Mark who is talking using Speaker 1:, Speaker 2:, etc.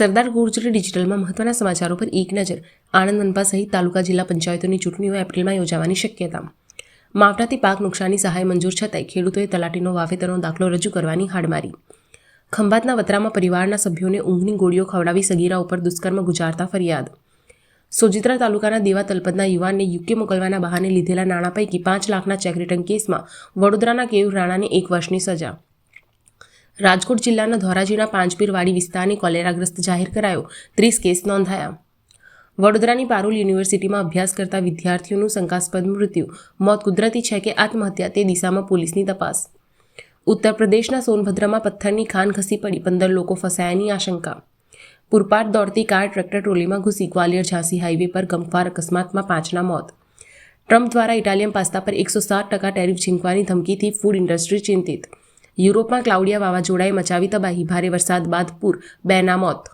Speaker 1: સરદાર ગુર્જરી ડિજિટલમાં મહત્વના સમાચારો પર એક નજર. આણંદ મનપા સહિત તાલુકા જિલ્લા પંચાયતોની ચૂંટણીઓ એપ્રિલમાં યોજાવાની શક્યતા. માવઠાથી પાક નુકસાની સહાય મંજૂર છતાંય ખેડૂતોએ તલાટીનો વાવેતરનો દાખલો રજૂ કરવાની હાડમારી. ખંભાતના વતરામાં પરિવારના સભ્યોને ઊંઘની ગોળીઓ ખવડાવી સગીરા ઉપર દુષ્કર્મ ગુજારતા ફરિયાદ. સોજિત્રા તાલુકાના દેવા તલપતના યુવાનને યુકે મોકલવાના બહાને લીધેલા નાણાં પૈકી પાંચ લાખના ચેક રિટર્ન કેસમાં વડોદરાના કેયુર રાણાને એક વર્ષની સજા. રાજકોટ જિલ્લાના ધોરાજીના પાંચપીરવાડી વિસ્તારને કોલેરાગ્રસ્ત જાહેર કરાયો. ત્રીસ કેસ નોંધાયા. વડોદરાની પારુલ યુનિવર્સિટીમાં અભ્યાસ કરતા વિદ્યાર્થીઓનું શંકાસ્પદ મૃત્યુ. મોત કુદરતી છે કે આત્મહત્યા તે દિશામાં પોલીસની તપાસ. ઉત્તર પ્રદેશના સોનભદ્રમાં પથ્થરની ખાન ખસી પડી. પંદર લોકો ફસાયાની આશંકા. પૂરપાટ દોડતી કાર ટ્રેક્ટર ટ્રોલીમાં ઘૂસી. ગ્વાલિયર ઝાંસી હાઈવે પર ગમખ્વાર અકસ્માતમાં પાંચના મોત. ટ્રમ્પ દ્વારા ઇટાલિયન પાસ્તા પર એકસો સાત ટકા ટેરિફ છીંકવાની ધમકીથી ફૂડ ઇન્ડસ્ટ્રી ચિંતિત. યુરોપમાં ક્લાઉડિયા વાવાઝોડાએ મચાવી તબાહી. ભારે વરસાદ બાદ પૂર બેના મોત